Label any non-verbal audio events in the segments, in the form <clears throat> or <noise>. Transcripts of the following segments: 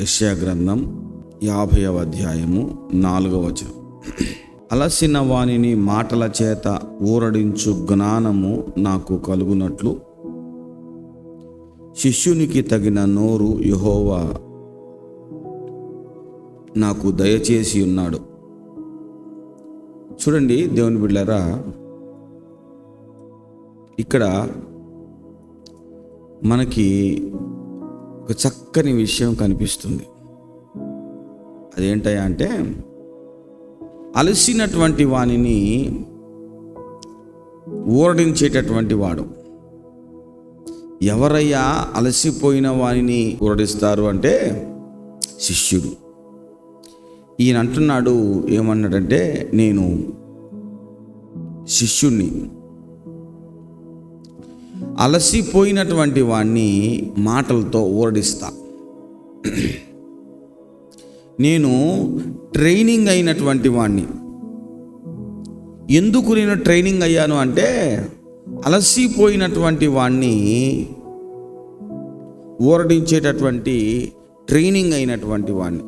యశ్యా గ్రంథం యాభైవ అధ్యాయము నాలుగవ వచనం. అలసిన వానిని మాటల చేత ఊరడించు జ్ఞానము నాకు కలుగునట్లు. శిష్యునికి తగిన నోరు యహోవా నాకు దయచేసి ఉన్నాడు. చూడండి దేవుని బిళ్ళరా ఇక్కడ మనకి ఒక చక్కని విషయం కనిపిస్తుంది. అదేంటయ్యా అంటే అలసినటువంటి వానిని ఊరడించేటటువంటి వాడు. ఎవరయ్యా అలసిపోయిన వానిని ఊరడిస్తారు అంటే శిష్యుడు. ఈయన అంటున్నాడు ఏమన్నాడంటే నేను శిష్యుణ్ణి. అలసిపోయినటువంటి వాణ్ణి మాటలతో ఓరడిస్తా. నేను ట్రైనింగ్ అయినటువంటి వాణ్ణి. ఎందుకు నేను ట్రైనింగ్ అయ్యాను అంటే అలసిపోయినటువంటి వాణ్ణి ఊరడించేటటువంటి ట్రైనింగ్ అయినటువంటి వాణ్ణి.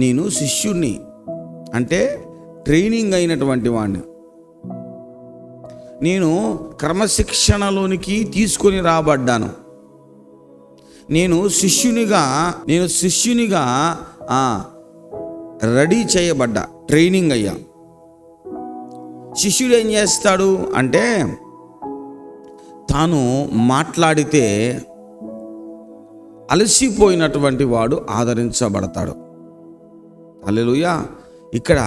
నేను శిష్యుణ్ణి. అంటే ట్రైనింగ్ అయినటువంటి వాణ్ణి. నేను క్రమశిక్షణలోనికి తీసుకొని రాబడ్డాను. నేను శిష్యునిగా నేను శిష్యునిగా రెడీ చేయబడ్డా ట్రైనింగ్ అయ్యా. శిష్యుడు ఏం చేస్తాడు అంటే తాను మాట్లాడితే అలసిపోయినటువంటి వాడు ఆదరించబడతాడు. అల్లెలుయా ఇక్కడ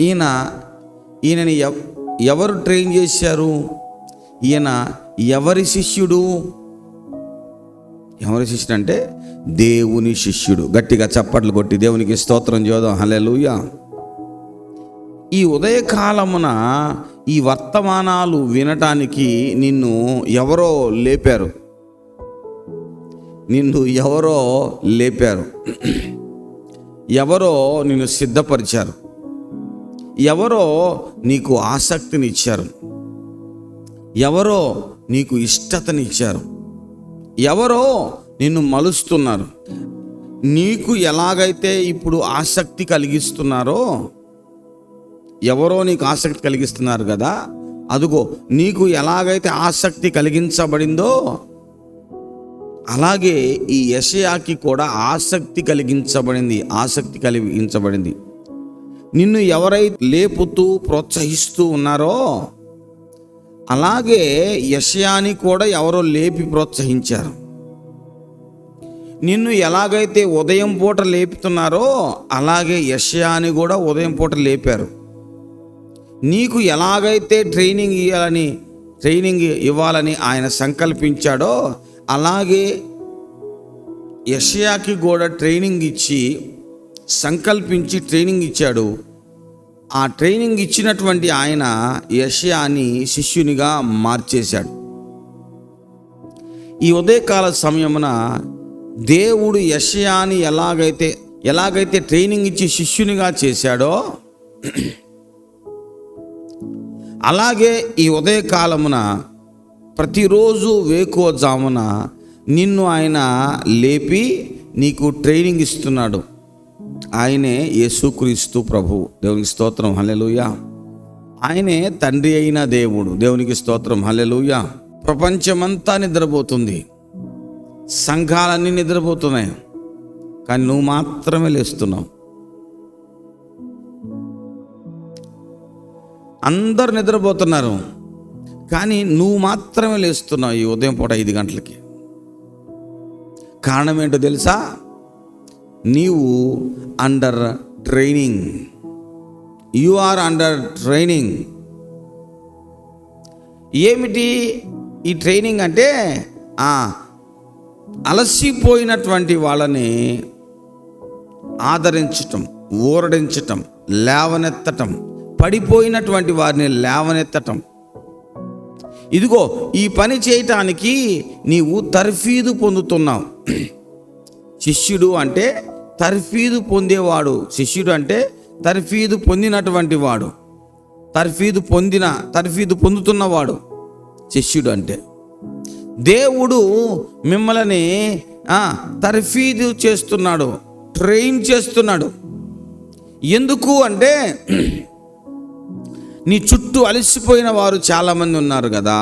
ఈయన ఈయనని ఎవరు ట్రైన్ చేశారు? ఈయన ఎవరి శిష్యుడు? ఎవరి శిష్యుడు అంటే దేవుని శిష్యుడు. గట్టిగా చప్పట్లు కొట్టి దేవునికి స్తోత్రం చేద్దాం. హల్లెలూయా. ఈ ఉదయకాలమున ఈ వర్తమానాలు వినటానికి నిన్ను ఎవరో లేపారు? నిన్ను ఎవరో లేపారు? ఎవరో నిన్ను సిద్ధపరిచారు? ఎవరో నీకు ఆసక్తినిచ్చారు. ఎవరో నీకు ఇష్టతనిచ్చారు. ఎవరో నిన్ను మలుస్తున్నారు. నీకు ఎలాగైతే ఇప్పుడు ఆసక్తి కలిగిస్తున్నారో ఎవరో నీకు ఆసక్తి కలిగిస్తున్నారు కదా అదుగో నీకు ఎలాగైతే ఆసక్తి కలిగించబడిందో అలాగే ఈ యషయాకి కూడా ఆసక్తి కలిగించబడింది ఆసక్తి కలిగించబడింది. నిన్ను ఎవరైతే లేపుతూ ప్రోత్సహిస్తూ ఉన్నారో అలాగే యశయాని కూడా ఎవరో లేపి ప్రోత్సహించారు. నిన్ను ఎలాగైతే ఉదయం పూట లేపుతున్నారో అలాగే యశయాని కూడా ఉదయం పూట లేపారు. నీకు ఎలాగైతే ట్రైనింగ్ ఇవ్వాలని ట్రైనింగ్ ఇవ్వాలని ఆయన సంకల్పించాడో అలాగే యషయాకి కూడా ట్రైనింగ్ ఇచ్చి సంకల్పించి ట్రైనింగ్ ఇచ్చాడు. ఆ ట్రైనింగ్ ఇచ్చినటువంటి ఆయన యషయాని శిష్యునిగా మార్చేశాడు. ఈ ఉదయకాల సమయమున దేవుడు యషయాని ఎలాగైతే ఎలాగైతే ట్రైనింగ్ ఇచ్చి శిష్యునిగా చేశాడో అలాగే ఈ ఉదయకాలమున ప్రతిరోజు వేకువజామున నిన్ను ఆయన లేపి నీకు ట్రైనింగ్ ఇస్తున్నాడు. ఆయనే యేసుక్రీస్తు ప్రభు. దేవునికి స్తోత్రం. హలెలుయ ఆయనే తండ్రి అయిన దేవుడు. దేవునికి స్తోత్రం. హలెలుయ ప్రపంచమంతా నిద్రపోతుంది. సంఘాలన్నీ నిద్రపోతున్నాయి. కానీ నువ్వు మాత్రమే లేస్తున్నావు. అందరు నిద్రపోతున్నారు. కానీ నువ్వు మాత్రమే లేస్తున్నావు ఈ ఉదయం పూట ఐదు గంటలకి. కారణం ఏంటో తెలుసా? నీవు under training you are under training ఏమిటి ఈ ట్రైనింగ్ అంటే? అలసిపోయినటువంటి వాళ్ళని ఆదరించటం ఊరడించటం లేవనెత్తటం పడిపోయినటువంటి వారిని లేవనెత్తటం. ఇదిగో ఈ పని చేయటానికి నీవు తర్ఫీదు పొందుతున్నావు. <clears throat> శిష్యుడు అంటే తర్ఫీదు పొందేవాడు శిష్యుడు అంటే తర్ఫీదు పొందినటువంటి వాడు. తర్ఫీదు పొందిన తర్ఫీదు పొందుతున్నవాడు శిష్యుడు అంటే. దేవుడు మిమ్మల్ని తర్ఫీదు చేస్తున్నాడు ట్రైన్ చేస్తున్నాడు. ఎందుకు అంటే నీ చుట్టూ అలసిపోయిన వారు చాలామంది ఉన్నారు కదా.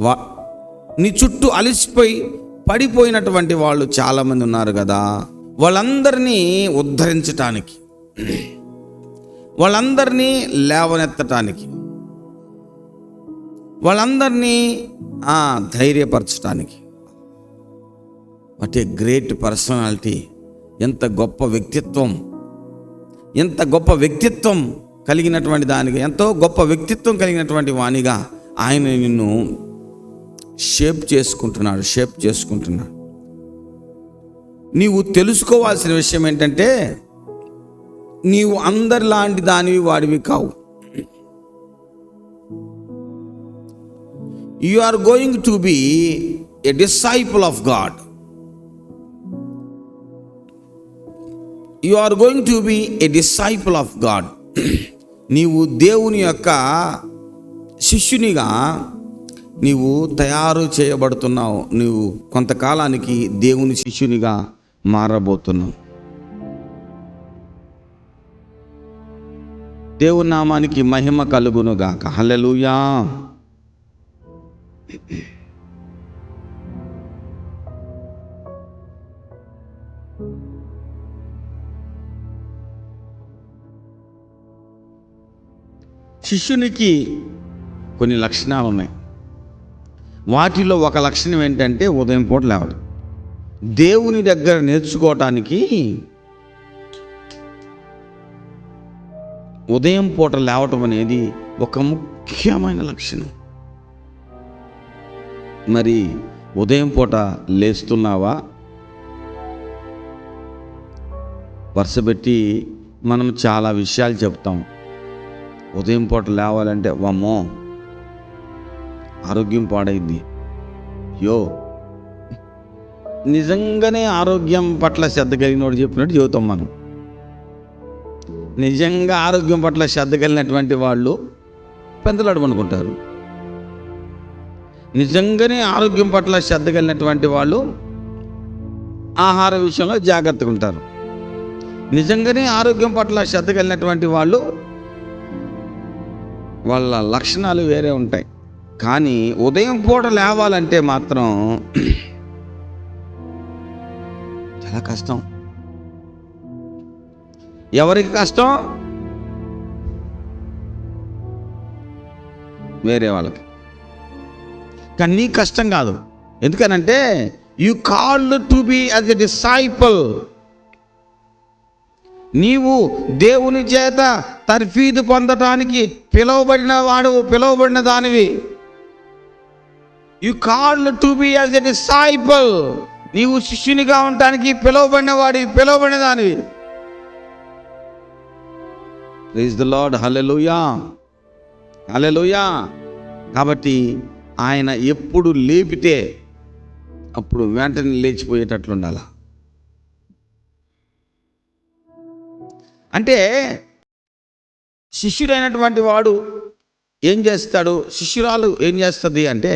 వా నీ చుట్టూ అలసిపోయి పడిపోయినటువంటి వాళ్ళు చాలామంది ఉన్నారు కదా. వాళ్ళందరినీ ఉద్ధరించటానికి వాళ్ళందరినీ లేవనెత్తటానికి వాళ్ళందరినీ ధైర్యపరచటానికి. వాట్ ఏ గ్రేట్ పర్సనాలిటీ ఎంత గొప్ప వ్యక్తిత్వం ఎంత గొప్ప వ్యక్తిత్వం కలిగినటువంటి దానికి ఎంతో గొప్ప వ్యక్తిత్వం కలిగినటువంటి వాణిగా ఆయన నిన్ను షేప్ చేసుకుంటున్నాడు షేప్ చేసుకుంటున్నాడు. నీవు తెలుసుకోవాల్సిన విషయం ఏంటంటే నీవు అందరిలాంటి దానివి వాడివి కావు. You are going to be a disciple of God you are going to be a disciple of God నీవు దేవుని యొక్క శిష్యునిగా నీవు తయారు చేయబడుతున్నావు. నీవు కొంతకాలానికి దేవుని శిష్యునిగా మారబోతున్నావు. దేవుని నామానికి మహిమ కలుగునుగాక. హల్లెలూయా. శిష్యునికి కొన్ని లక్షణాలు ఉన్నాయి వాటిలో ఒక లక్షణం ఏంటంటే ఉదయం పూట లేవడం. దేవుని దగ్గర నేర్చుకోవటానికి ఉదయం పూట లేవటం అనేది ఒక ముఖ్యమైన లక్షణం. మరి ఉదయం పూట లేస్తున్నావా? వరుసపెట్టి మనం చాలా విషయాలు చెప్తాం. ఉదయం పూట లేవాలంటే వమ్మో ఆరోగ్యం పాడైంది. యో నిజంగానే ఆరోగ్యం పట్ల శ్రద్ధ కలిగినోడు చెప్పినట్టు చెబుతాం మనం. నిజంగా ఆరోగ్యం పట్ల శ్రద్ధ కలిగినటువంటి వాళ్ళు పెందలాడు అనుకుంటారు నిజంగానే ఆరోగ్యం పట్ల శ్రద్ధ కలిగినటువంటి వాళ్ళు ఆహార విషయంలో జాగ్రత్తగా ఉంటారు. నిజంగానే ఆరోగ్యం పట్ల శ్రద్ధ కలిగినటువంటి వాళ్ళు వాళ్ళ లక్షణాలు వేరే ఉంటాయి. కానీ ఉదయం పూట లేవాలంటే మాత్రం చాలా కష్టం. ఎవరికి కష్టం? వేరే వాళ్ళకి. కానీ నీ కష్టం కాదు. ఎందుకనంటే you call to be as a disciple నీవు దేవుని చేత తర్ఫీదు పొందటానికి పిలువబడిన వాడు పిలువబడిన దానివి. You call to be as a disciple నీవు శిష్యునిగా ఉండటానికి పిలువబడిన వాడి పిలువబడిన దానివి please the Lord hallelujah hallelujah కాబట్టి ఆయన ఎప్పుడు లేపితే అప్పుడు వెంటనే లేచిపోయేటట్లు ఉండాలా. అంటే శిష్యుడైనటువంటి వాడు ఏం చేస్తాడు? శిష్యురాలు ఏం చేస్తుంది అంటే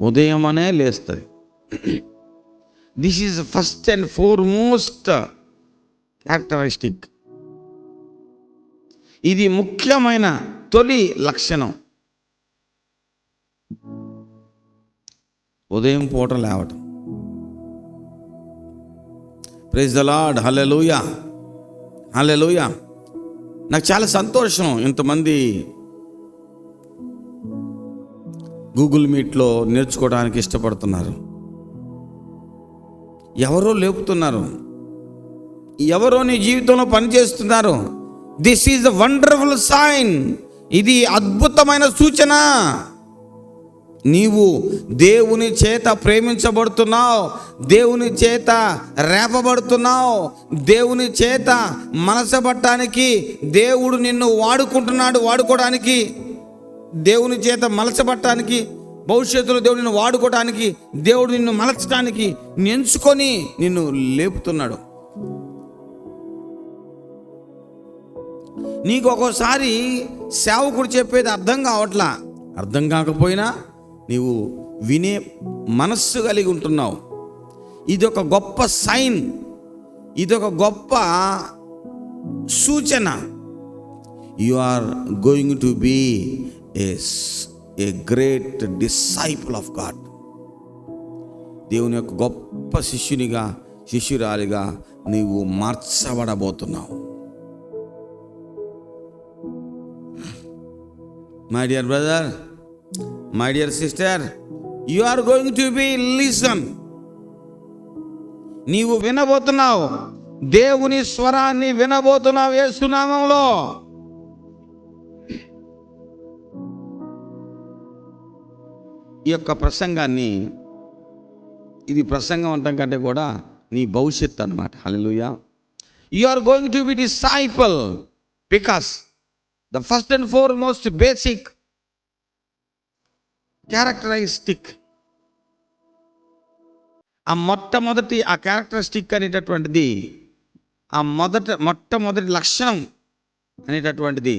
ఉదయమనే లేస్తుంది. This is first and foremost characteristic ఇది ముఖ్యమైన తొలి లక్షణం. ఉదయం పూట లేవటం. ప్రైజ్ ద లార్డ్ హలే హల్లెలూయా నాకు చాలా సంతోషం ఇంతమంది గూగుల్ మీట్లో నేర్చుకోవడానికి ఇష్టపడుతున్నారు. ఎవరో లేపుతున్నారు. ఎవరో నీ జీవితంలో పనిచేస్తున్నారు. This is the wonderful sign ఇది అద్భుతమైన సూచన. నీవు దేవుని చేత ప్రేమించబడుతున్నావు. దేవుని చేత రేపబడుతున్నావు. దేవుని చేత మనసబట్టడానికి దేవుడు నిన్ను వాడుకుంటున్నాడు వాడుకోవడానికి. దేవుని చేత మలచబట్టడానికి భవిష్యత్తులో దేవుడు నిన్ను వాడుకోవడానికి దేవుడు నిన్ను మలచడానికి ఎంచుకొని నిన్ను లేపుతున్నాడు. నీకు ఒక్కోసారి సేవకుడు చెప్పేది అర్థం కావట్లా? అర్థం కాకపోయినా నీవు వినే మనస్సు కలిగి ఉంటున్నావు. ఇది ఒక గొప్ప సైన్ ఇది ఒక గొప్ప సూచన. You are going to be a a great disciple of God దేవుని యొక్క గొప్ప శిష్యునిగా శిష్యురాలిగా నీవు మార్చబడబోతున్నావు. My dear brother my dear sister you are going to be listen నీవు వినబోతున్నావు. దేవుని స్వరాన్ని వినబోతున్నావు ఏసునామంలో ఈ యొక్క ప్రసంగాన్ని ఇది ప్రసంగం అంటాం కంటే కూడా నీ భవిష్యత్తు అనమాట hallelujah you are going to be disciple because the first and foremost basic characteristic ఆ మొట్టమొదటి ఆ క్యారెక్టరిస్టిక్ అనేటటువంటిది ఆ మొదట మొట్టమొదటి లక్షణం అనేటటువంటిది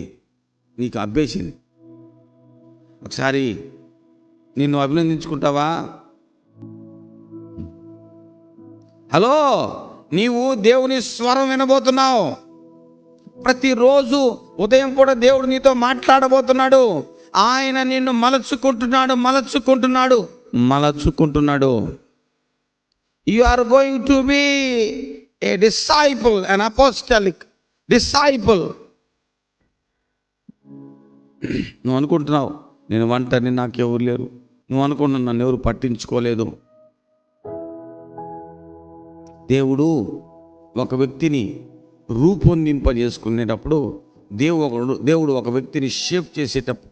నీకు అబ్బేసింది ఒకసారి నిన్ను అభినందించుకుంటావా? హలో నీవు దేవుని స్వరం వినబోతున్నావు. ప్రతిరోజు ఉదయం కూడా దేవుడు నీతో మాట్లాడబోతున్నాడు. ఆయన నిన్ను మలచుకుంటున్నాడు మలచుకుంటున్నాడు మలచుకుంటున్నాడు. You are going to be a disciple an apostolic disciple నువ్వు అనుకుంటున్నావు నేను ఒంటరిని నాకెవరు లేరు. నువ్వు అనుకున్న నన్ను ఎవరు పట్టించుకోలేదు. దేవుడు ఒక వ్యక్తిని రూపొందింపజేసుకునేటప్పుడు దేవుడు దేవుడు ఒక వ్యక్తిని షేప్ చేసేటప్పుడు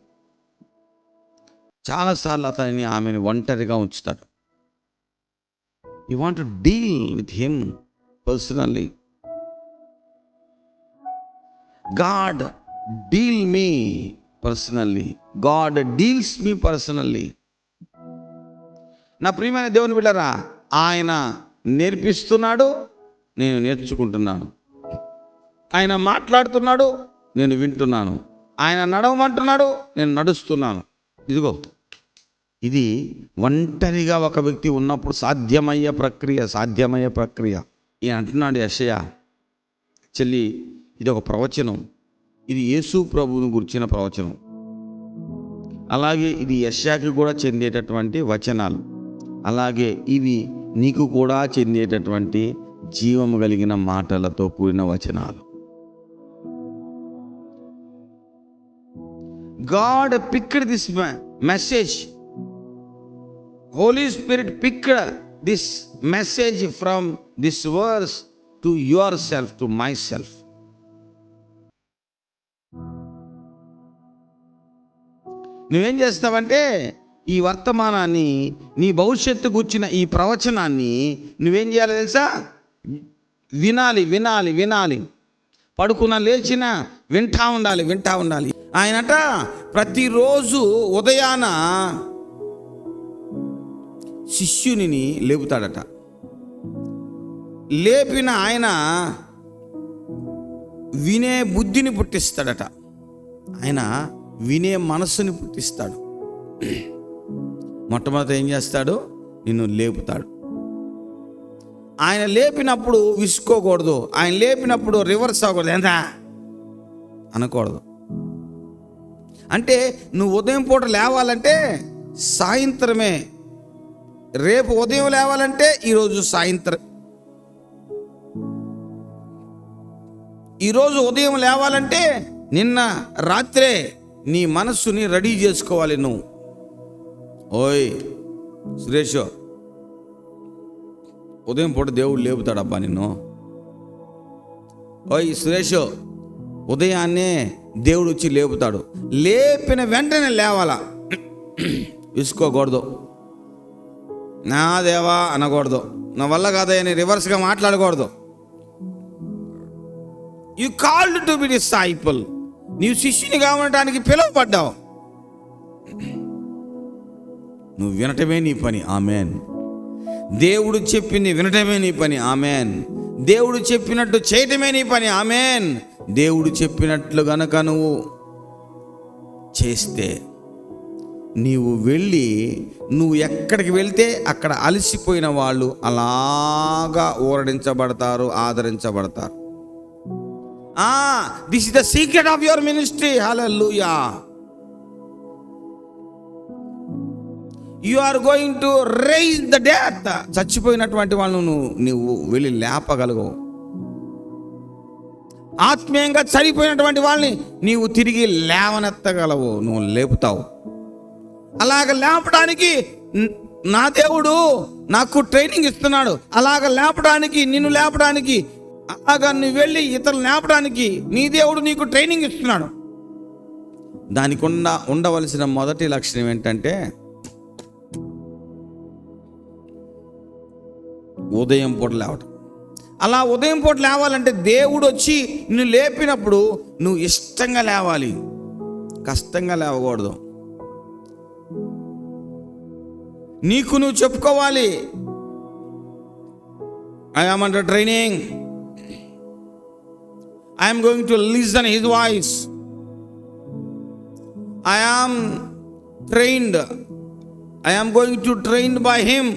చాలాసార్లు అతనిని ఆమెను ఒంటరిగా ఉంచుతాడు. You want deal with him personally God deal me personally God deals me personally నా ప్రియమైన దేవుని బిడ్డరా ఆయన నేర్పిస్తున్నాడు నేను నేర్చుకుంటున్నాను. ఆయన మాట్లాడుతున్నాడు నేను వింటున్నాను. ఆయన నడవమంటున్నాడు నేను నడుస్తున్నాను. ఇదిగో ఇది ఒంటరిగా ఒక వ్యక్తి ఉన్నప్పుడు సాధ్యమయ్యే ప్రక్రియ సాధ్యమయ్యే ప్రక్రియ. ఈయన అంటున్నాడు యశయ చెల్లి ఇది ఒక ప్రవచనం. ఇది యేసు ప్రభువుని గురించిన ప్రవచనం. అలాగే ఇది యశాకి కూడా చెందేటటువంటి వచనాలు. అలాగే ఇవి నీకు కూడా చెందేటటువంటి జీవము కలిగిన మాటలతో కూడిన వచనాలు. God picked this message Holy Spirit picked this message from this verse to yourself to myself నువ్వేం చేస్తావంటే ఈ వర్తమానాన్ని నీ భవిష్యత్తు కూర్చిన ఈ ప్రవచనాన్ని నువ్వేం చేయాలి తెలుసా? వినాలి వినాలి వినాలి. పడుకున్న లేచిన వింటా ఉండాలి వింటా ఉండాలి. ఆయనట ప్రతిరోజు ఉదయాన శిష్యునిని లేపుతాడట. లేపిన ఆయన వినే బుద్ధిని పుట్టిస్తాడట. ఆయన వినే మనస్సుని పుట్టిస్తాడు. మొట్టమొదట ఏం చేస్తాడు? నిన్ను లేపుతాడు. ఆయన లేపినప్పుడు విసుకోకూడదు ఆయన లేపినప్పుడు రివర్స్ అవ్వకూడదు. ఎంత అనకూడదు. అంటే నువ్వు ఉదయం పూట లేవాలంటే సాయంత్రమే. రేపు ఉదయం లేవాలంటే ఈరోజు సాయంత్రం. ఈరోజు ఉదయం లేవాలంటే నిన్న రాత్రే నీ మనస్సుని రెడీ చేసుకోవాలి నువ్వు. ఓయ్ సురేష్. ఉదయం పూట దేవుడు లేపుతాడబ్బా నిన్ను. ఓయ్ సురేష్ ఉదయాన్నే దేవుడు వచ్చి లేపుతాడు. లేపిన వెంటనే లేవాలా? విసుకోకూడదు నా దేవా అనకూడదు. నా వల్ల కాదని రివర్స్గా మాట్లాడకూడదు. You called to be disciple నీవు శిష్యుని కావడానికి పిలువబడ్డావు. నువ్వు వినటమే నీ పని. ఆమెన్. దేవుడు చెప్పింది వినటమే నీ పని. ఆమెన్. దేవుడు చెప్పినట్టు చేయటమే నీ పని. ఆమెన్. దేవుడు చెప్పినట్లు గనక నువ్వు చేస్తే నీవు వెళ్ళి నువ్వు ఎక్కడికి వెళ్తే అక్కడ అలసిపోయిన వాళ్ళు అలాగా ఊరడించబడతారు ఆదరించబడతారు. This is the secret of your ministry hallelujah you are going to raise the death చచ్చిపోయినటువంటి వాళ్ళను నువ్వు నువ్వు వెళ్ళి లేపగలగవు ఆత్మీయంగా చనిపోయినటువంటి వాళ్ళని నీవు తిరిగి లేవనెత్తగలవు. నువ్వు లేపుతావు. అలాగ లేపడానికి నా దేవుడు నాకు ట్రైనింగ్ ఇస్తున్నాడు. అలాగ లేపడానికి నిన్ను లేపడానికి అలాగ నువ్వు వెళ్ళి ఇతరులు లేపడానికి నీ దేవుడు నీకు ట్రైనింగ్ ఇస్తున్నాడు. దానికి ఉండ ఉండవలసిన మొదటి లక్షణం ఏంటంటే ఉదయం పూట లేవటం. అలా ఉదయం పూట లేవాలంటే దేవుడు వచ్చి నిన్ను లేపినప్పుడు నువ్వు ఇష్టంగా లేవాలి. కష్టంగా లేవకూడదు. నీకు నువ్వు చెప్పుకోవాలి. I'm under training I'm going to listen his voice I am trained I am going to trained by him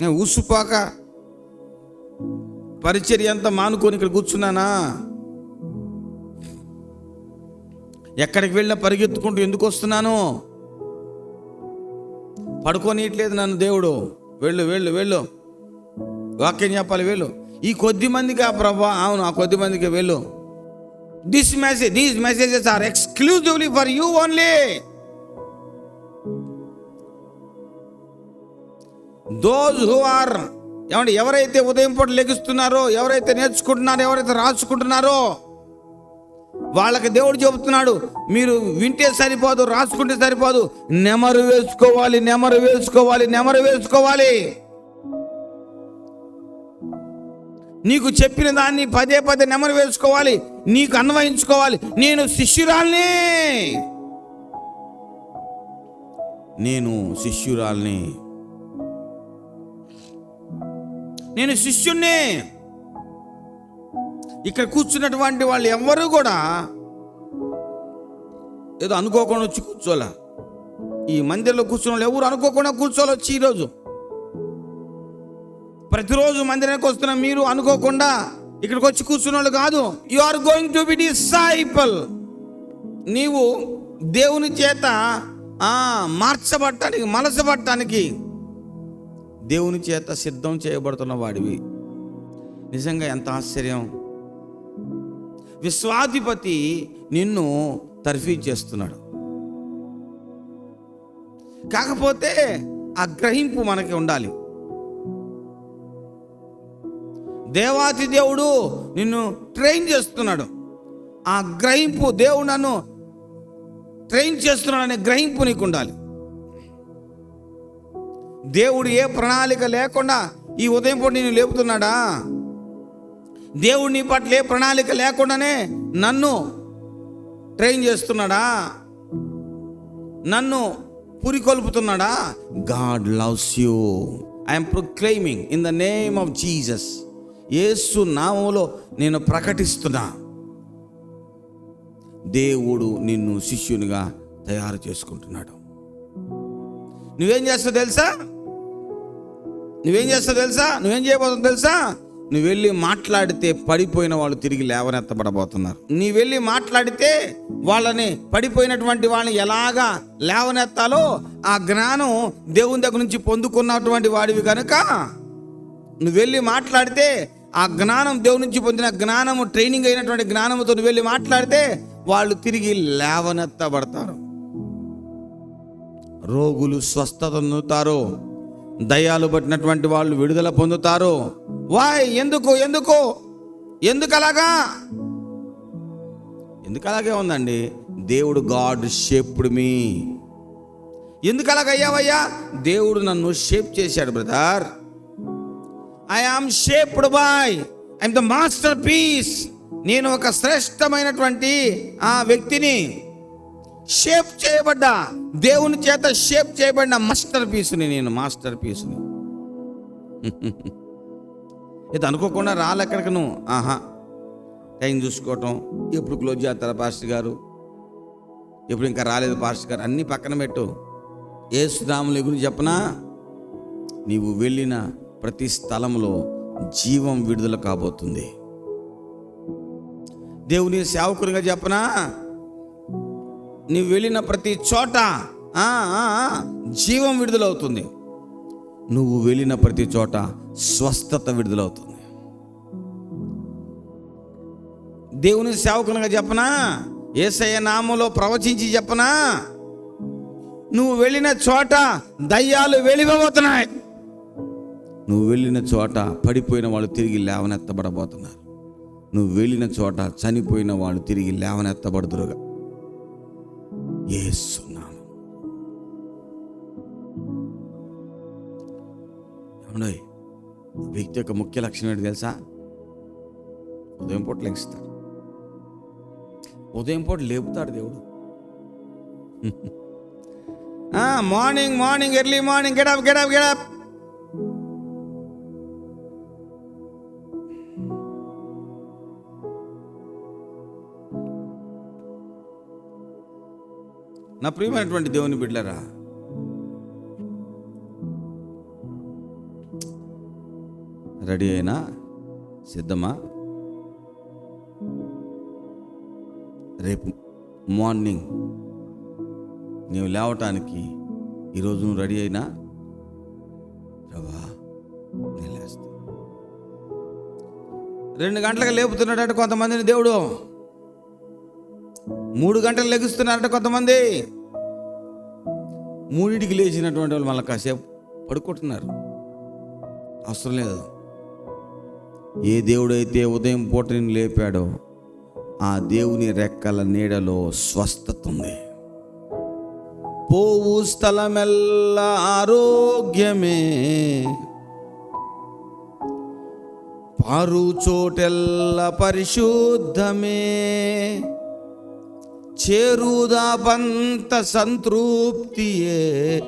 నేను ఊసుపాక పరిచర్య అంతా మానుకొని ఇక్కడ కూర్చున్నానా? ఎక్కడికి వెళ్ళినా పరిగెత్తుకుంటూ ఎందుకు వస్తున్నాను? పడుకోనియట్లేదు నన్ను దేవుడు. వెళ్ళు వెళ్ళు వెళ్ళు. వాక్యం చెప్పాలి వెళ్ళు. ఈ కొద్ది మందికి ఆ ప్రభా? అవును ఆ కొద్ది మందికి వెళ్ళు. This message these messages are exclusively for you only those who are ఏమంటే ఎవరైతే ఉదయం పూట లెగిస్తున్నారో ఎవరైతే నేర్చుకుంటున్నారో ఎవరైతే రాసుకుంటున్నారో వాళ్ళకి దేవుడు చెబుతున్నాడు మీరు వింటే సరిపోదు రాసుకుంటే సరిపోదు నెమరు వేసుకోవాలి నెమరు వేసుకోవాలి నెమరు వేసుకోవాలి. నీకు చెప్పిన దాన్ని పదే పదే నెమరు వేసుకోవాలి నీకు అన్వయించుకోవాలి నేను శిష్యురాల్ని. నేను శిష్యురాల్ని. నేను శిష్యుణ్ణి. ఇక్కడ కూర్చున్నటువంటి వాళ్ళు ఎవ్వరూ కూడా ఏదో అనుకోకుండా వచ్చి కూర్చోలే. ఈ మందిరంలో కూర్చున్న వాళ్ళు ఎవరు అనుకోకుండా కూర్చోవాలి వచ్చి ఈరోజు. ప్రతిరోజు మందిరానికి వస్తున్న మీరు అనుకోకుండా ఇక్కడికి వచ్చి కూర్చున్న వాళ్ళు కాదు. You are going to be disciple నీవు దేవుని చేత మార్చబట్టానికి మార్చబడటానికి దేవుని చేత సిద్ధం చేయబడుతున్న వాడివి. నిజంగా ఎంత ఆశ్చర్యం. విశ్వాధిపతి నిన్ను తర్ఫీ చేస్తున్నాడు. కాకపోతే ఆ గ్రహింపు మనకి ఉండాలి. దేవాతి దేవుడు నిన్ను ట్రైన్ చేస్తున్నాడు. ఆ గ్రహింపు దేవుడు నన్ను ట్రైన్ చేస్తున్నాడు అనే గ్రహింపు నీకు ఉండాలి దేవుడు ఏ ప్రణాళిక లేకుండా ఈ ఉదయం పూట నేను లేపుతున్నాడా? దేవుడు నీ పట్ల ఏ ప్రణాళిక లేకుండానే నన్ను ట్రైన్ చేస్తున్నాడా? నన్ను పురికొల్పుతున్నాడా? God loves you. I'm proclaiming in the name of Jesus యేసు నామంలో నేను ప్రకటిస్తున్నా. దేవుడు నిన్ను శిష్యునిగా తయారు చేసుకుంటున్నాడు. నువ్వేం చేస్తావు తెలుసా? నువ్వేం చేస్తావు తెలుసా? నువ్వేం చేయబోతున్నావు తెలుసా? నువ్వు వెళ్ళి మాట్లాడితే పడిపోయిన వాళ్ళు తిరిగి లేవనెత్తబడబోతున్నారు. నీ వెళ్ళి మాట్లాడితే వాళ్ళని పడిపోయినటువంటి వాళ్ళని ఎలాగా లేవనెత్తాలో ఆ జ్ఞానం దేవుని దగ్గర నుంచి పొందుకున్నటువంటి వాడివి కనుక నువ్వు వెళ్ళి మాట్లాడితే ఆ జ్ఞానం దేవుని నుంచి పొందిన జ్ఞానము ట్రైనింగ్ అయినటువంటి జ్ఞానముతో నువ్వు వెళ్ళి మాట్లాడితే వాళ్ళు తిరిగి లేవనెత్తబడతారు. రోగులు స్వస్థత పొందుతారు దయ్యాలు పట్టినటువంటి వాళ్ళు విడుదల పొందుతారు. వాయ్ ఎందుకు ఎందుకు? ఎందుకు అలాగా ఎందుకు అలాగే ఉందండి? దేవుడు గాడ్ షేప్డ్ మీ. ఎందుకు అలాగయ్యావయ్యా దేవుడు నన్ను షేప్ చేశాడు brother. I am shaped boy I'm the masterpiece నేను ఒక శ్రేష్టమైనటువంటి ఆ వ్యక్తిని షేప్ చేయబడ్డా. దేవుని చేత షేప్ చేయబడిన మాస్టర్ పీస్ని నేను మాస్టర్ పీస్ని ఇది అనుకోకుండా రాలెక్కడికి నువ్వు ఆహా. టైం చూసుకోవటం. ఎప్పుడు క్లోజ్ చేస్తారా పాస్టర్ గారు? ఎప్పుడు ఇంకా రాలేదు పాస్టర్ గారు? అన్నీ పక్కన పెట్టు. ఏ శ్రీరాముల గురించి చెప్పనా? నీవు వెళ్ళిన ప్రతి స్థలంలో జీవం విడుదల కాబోతుంది. దేవుని సేవకునిగా చెప్పనా? నీవు వెళ్ళిన ప్రతి చోట జీవం విడుదలవుతుంది. నువ్వు వెళ్ళిన ప్రతి చోట స్వస్థత విడుదలవుతుంది. దేవుని సేవకునిగా చెప్పనా? ఏసయ్య నామంలో ప్రవచించి చెప్పనా? నువ్వు వెళ్ళిన చోట దయ్యాలు వెలివబోతున్నాయి నువ్వు వెళ్ళిన చోట పడిపోయిన వాళ్ళు తిరిగి లేవనెత్తబడబోతున్నారు. నువ్వు వెళ్ళిన చోట చనిపోయిన వాళ్ళు తిరిగి లేవనెత్తబడుదురుగా. ఏసునామం ఏమండోయ్ వ్యక్తి యొక్క ముఖ్య లక్షణం ఏంటి తెలుసా? ఉదయం పూట లెగిస్తాడు. ఉదయం పూట లేపుతాడు దేవుడు. Morning morning early morning get up get up get up నా ప్రియమైనటువంటి దేవుని బిడ్డలరా రెడీ అయినా సిద్ధమా? రేపు మార్నింగ్ నీవు లేవటానికి ఈరోజు నువ్వు రెడీ అయినా? ప్రభా నేను రెండు గంటలకు లేపుతున్నాడంటే కొంతమందిని దేవుడు. మూడు గంటలు లెగుస్తున్నారట కొంతమంది. మూడింటికి లేచినటువంటి వాళ్ళు మళ్ళీ కాసేపు పడుకుంటున్నారు. అవసరం లేదు. ఏ దేవుడైతే ఉదయం పూట నేను లేపాడో ఆ దేవుని రెక్కల నీడలో స్వస్థత ఉంది. పోవు స్థలమెల్ల ఆరోగ్యమే. పారు చోటెల్ల పరిశుద్ధమే. చేరుదాపంత సంతృప్తియే.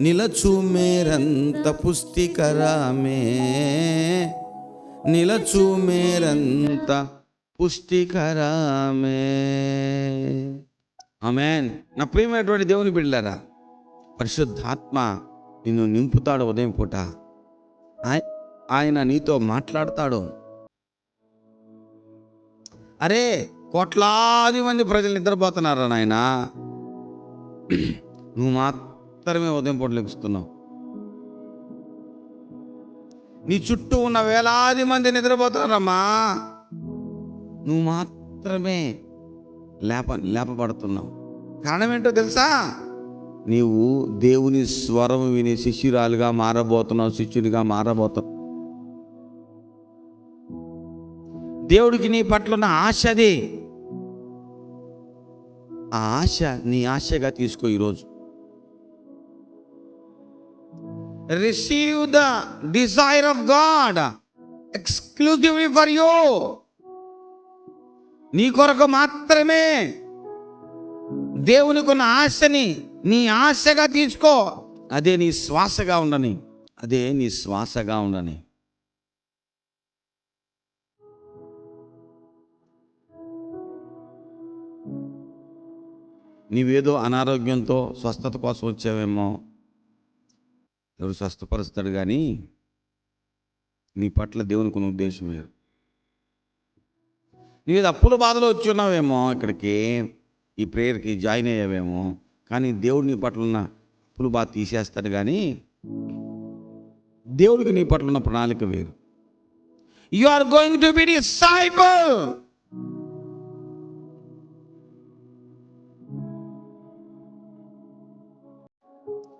నిలచు మేరంత పుష్టికరమే. నిలచు మేరంత పుష్టికరమే. ఆమెన్. నా ప్రియమైనటువంటి దేవుని బిడ్డారా పరిశుద్ధాత్మ నిన్ను నింపుతాడు ఉదయం పూట. ఆయన నీతో మాట్లాడతాడు. అరే కోట్లాది మంది ప్రజలు నిద్రపోతున్నారా నాయన? నువ్వు మాత్రమే ఉదయం పూట లెగుస్తున్నావు నీ చుట్టూ ఉన్న వేలాది మంది నిద్రపోతున్నారమ్మా. నువ్వు మాత్రమే లేప లేపబడుతున్నావు. కారణం ఏంటో తెలుసా? నీవు దేవుని స్వరం విని శిష్యురాలుగా మారబోతున్నావు శిష్యునిగా మారబోతున్నావు. దేవుడికి నీ పట్ల ఉన్న ఆశ అది. ఆ ఆశ నీ ఆశగా తీసుకో ఈరోజు. Receive the desire of God exclusively for you నీ కొరకు మాత్రమే దేవునికి ఉన్న ఆశని నీ ఆశగా తీసుకో. అదే నీ శ్వాసగా ఉండని అదే నీ శ్వాసగా ఉండని. నీవేదో అనారోగ్యంతో స్వస్థత కోసం వచ్చావేమో ఎవరు స్వస్థపరుస్తాడు కానీ నీ పట్ల దేవునికి ఉన్న ఉద్దేశం వేరు. నీవేదో అప్పుల బాధలో వచ్చి ఉన్నావేమో ఇక్కడికి ఈ ప్రేయర్కి జాయిన్ అయ్యావేమో కానీ దేవుడు నీ పట్ల ఉన్న అప్పులు బాధ తీసేస్తాడు కానీ దేవుడికి నీ పట్ల ఉన్న ప్రణాళిక వేరు. You are going to be disciple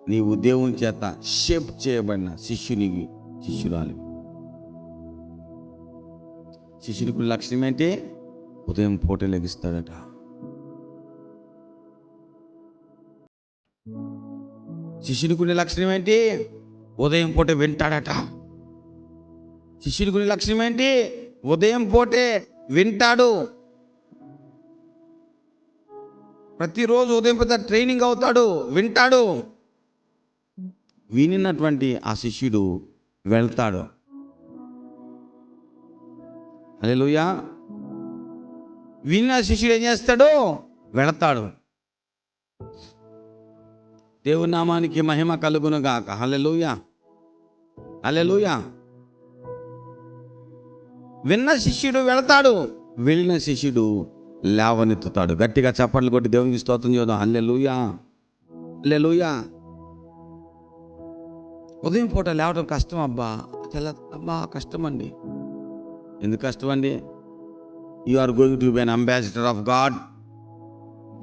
నీవు దేవుని చేత షేప్ చేయబడిన శిష్యునివి శిష్యురాలి. శిష్యునికి లక్షణం ఏంటి? ఉదయం పూట లెగిస్తాడట. శిష్యునికి లక్షణం ఏంటి? ఉదయం పూట వింటాడట. శిష్యునికి లక్షణం ఏంటి? ఉదయం పూటే వింటాడు. ప్రతిరోజు ఉదయం పూట ట్రైనింగ్ అవుతాడు వింటాడు. వినినటువంటి ఆ శిష్యుడు వెళ్తాడు. అలెలుయా విన్న శిష్యుడు ఏం చేస్తాడు? వెళతాడు. దేవుని నామానికి మహిమ కలుగును గాక. అలే హల్లెలూయా. విన్న శిష్యుడు వెళతాడు. వెళ్ళిన శిష్యుడు లేవనెత్తుతాడు. గట్టిగా చప్పట్లు కొట్టి దేవునికి స్తోత్రం చేద్దాం. హల్లెలూయా. హల్లెలూయా. ఉదయం పూట లేవడం కష్టం అబ్బా. తెల్ల అబ్బా కష్టం అండి ఎందుకు కష్టం అండి you are going to be an ambassador of God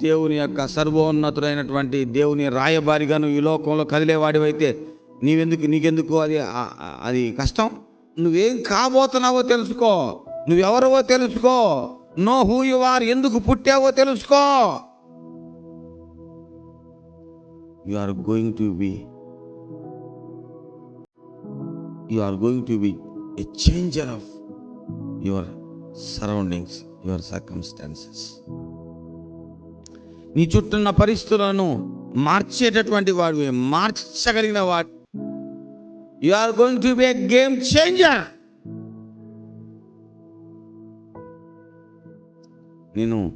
దేవుని యొక్క సర్వోన్నతుడైనటువంటి దేవుని రాయబారిగాను ఈ లోకంలో కదిలేవాడివైతే నీవెందుకు నీకెందుకు అది అది కష్టం? నువ్వేం కాబోతున్నావో తెలుసుకో. నువ్వెవరవో తెలుసుకో. నో హూ యు ఆర్ ఎందుకు పుట్టావో తెలుసుకో. You are going to be you are going to be a changer of your surroundings your circumstances నీ చుట్టూన్న పరిస్థితులను మార్చేటటువంటి వాడు మార్చగలిగిన వాడు. You are going to be a game changer నేను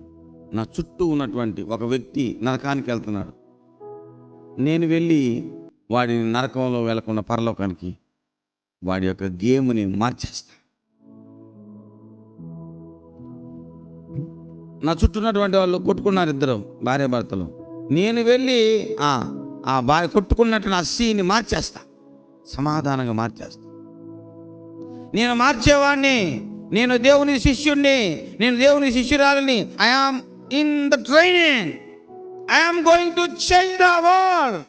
నా చుట్టూ ఉన్నటువంటి ఒక వ్యక్తి నరకానికి వెళ్తున్నాడు. నేను వెళ్ళి వాడిని నరకంలో వెళ్ళకుండా పరలోకానికి వాడి యొక్క గేమ్ని మార్చేస్తా నా చుట్టూ ఉన్నటువంటి వాళ్ళు కొట్టుకున్నారు ఇద్దరు భార్య భర్తలు. నేను వెళ్ళి ఆ ఆ భార్య కొట్టుకున్నట్టు నా సీని మార్చేస్తా. సమాధానంగా మార్చేస్తా. నేను మార్చేవాడిని నేను దేవుని శిష్యుణ్ణి నేను దేవుని శిష్యురాలని. I am in the training I am going to change the world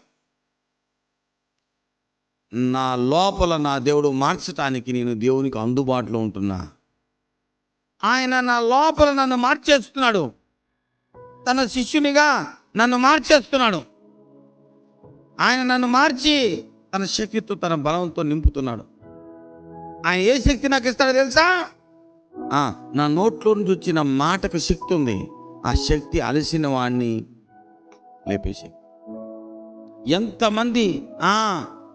నా లోపల నా దేవుడు మార్చటానికి నేను దేవునికి అందుబాటులో ఉంటున్నా. ఆయన నా లోపల నన్ను మార్చేస్తున్నాడు. తన శిష్యునిగా నన్ను మార్చేస్తున్నాడు. ఆయన నన్ను మార్చి తన శక్తితో తన బలంతో నింపుతున్నాడు. ఆయన ఏ శక్తి నాకు ఇస్తాడో తెలుసా? నా నోట్లో నుంచి వచ్చిన మాటకు శక్తి ఉంది. ఆ శక్తి అలసిన వాడిని లేపే శక్తి ఎంతమంది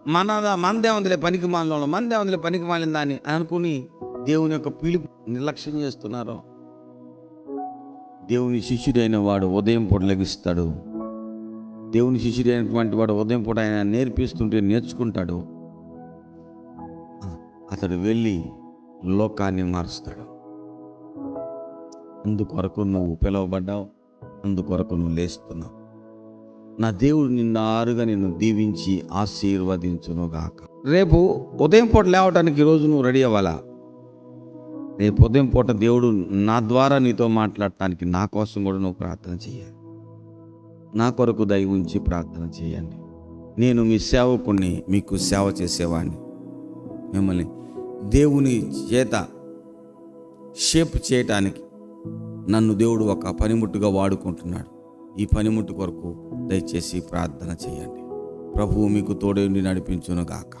మన మనదే ఉందిలే పనికి మాలలో మనదే ఉందిలే పనికి మాలిందా అని అనుకుని దేవుని యొక్క పిలుపు నిర్లక్ష్యం చేస్తున్నారు. దేవుని శిష్యుడైన వాడు ఉదయం పూట లెగిస్తాడు. దేవుని శిష్యుడైనటువంటి వాడు ఉదయం పూట ఆయన నేర్పిస్తుంటే నేర్చుకుంటాడు. అతడు వెళ్ళి లోకాన్ని మారుస్తాడు. అందుకొరకు నువ్వు పిలువబడ్డావు అందుకొరకు నువ్వు లేస్తున్నావు. నా దేవుడు నిన్ను ఆరుగా నిన్ను దీవించి ఆశీర్వదించునుగాక రేపు ఉదయం పూట లేవటానికి ఈరోజు నువ్వు రెడీ అవ్వాలా? రేపు ఉదయం పూట దేవుడు నా ద్వారా నీతో మాట్లాడటానికి నా కోసం కూడా నువ్వు ప్రార్థన చేయాలి నా కొరకు దయ ఉంచి ప్రార్థన చేయండి నేను మీ సేవకుణ్ణి మీకు సేవ చేసేవాడిని మిమ్మల్ని దేవుని చేత షేప్ చేయటానికి నన్ను దేవుడు ఒక పనిముట్టుగా వాడుకుంటున్నాడు. ఈ పనిముట్టు కొరకు దయచేసి ప్రార్థన చేయండి. ప్రభువు మీకు తోడేండి నడిపించును గాక